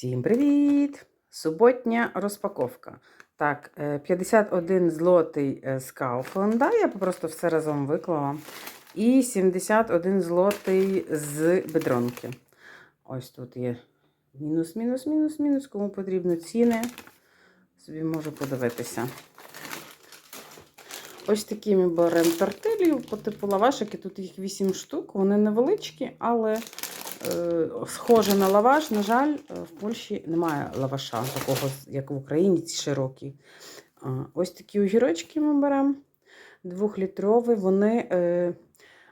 Всім привіт! Суботня розпаковка. Так, е, 51 злотий е, з Кауфленда. Я просто все разом виклала. І 71 злотий з бедронки. Ось тут є мінус, мінус, мінус, мінус. Кому потрібно ціни. Собі можу подивитися. Ось такі ми беремо тортилів по типу лавашики. Тут їх 8 штук. Вони невеличкі, але е, схоже на лаваш. На жаль, е, в Польщі немає лаваша, такого, як в Україні, ці широкі. Ось такі огірочки ми беремо. Двохлітрові, вони е,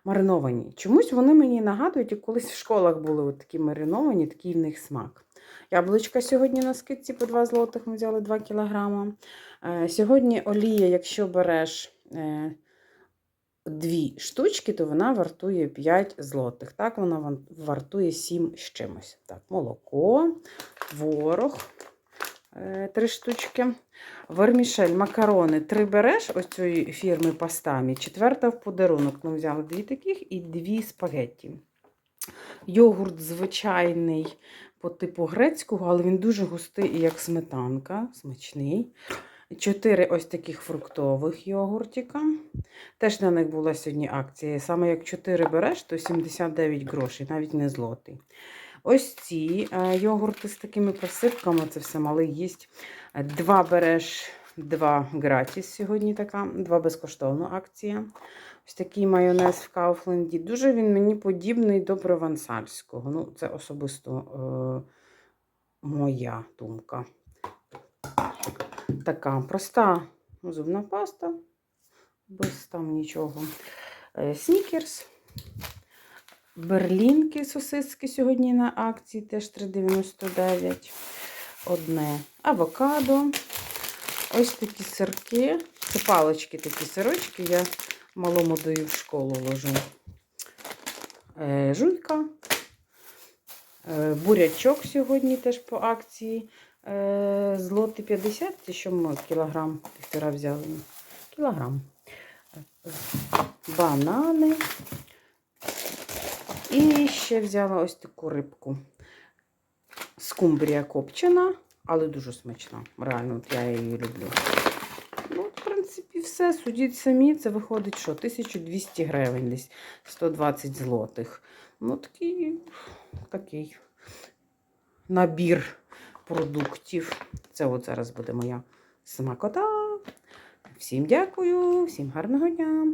мариновані. Чомусь вони мені нагадують, як колись в школах були от такі мариновані, такий в них смак. Яблучка сьогодні на скидці по 2 злотих ми взяли 2 кілограма. Е, Сьогодні олія, якщо береш е, дві штучки, то вона вартує 5 злотих. Так, вона вартує 7 з чимось. Так, молоко, творог. е, Три штучки. Вермішель, макарони. Три береш ось фірми Пастамі. Четверта в подарунок. Ми взяли дві таких і дві спагетті. Йогурт звичайний по типу грецького, але він дуже густий і як сметанка, смачний. Чотири ось таких фруктових йогуртика. Теж на них була сьогодні акція. Саме як 4 береш, то 79 грошей, навіть не злотий. Ось ці е, йогурти з такими присипками, це все малий їсть. Два береш, два гратіс сьогодні така, два безкоштовна акція. Ось такий майонез в Кауфленді. Дуже він мені подібний до провансальського. Ну, це особисто е, моя думка. Така проста зубна паста, без там нічого. Снікерс. Берлінки сосиски сьогодні на акції, теж 3,99. Одне авокадо. Ось такі сирки. Це палички такі сирочки. Я малому даю в школу ложу. Е, жуйка. Е, бурячок сьогодні теж по акції. Е, злоти 50, це що ми кілограм півтора взяли. Кілограм. Е, Банани. І ще взяла ось таку рибку. Скумбрія копчена, але дуже смачна. Реально, от я її люблю. Принципі, все. Судіть самі, це виходить, що 1200 гривень, десь 120 злотих. Ну, такий, такий набір продуктів. Це от зараз буде моя смакота. Всім дякую, всім гарного дня!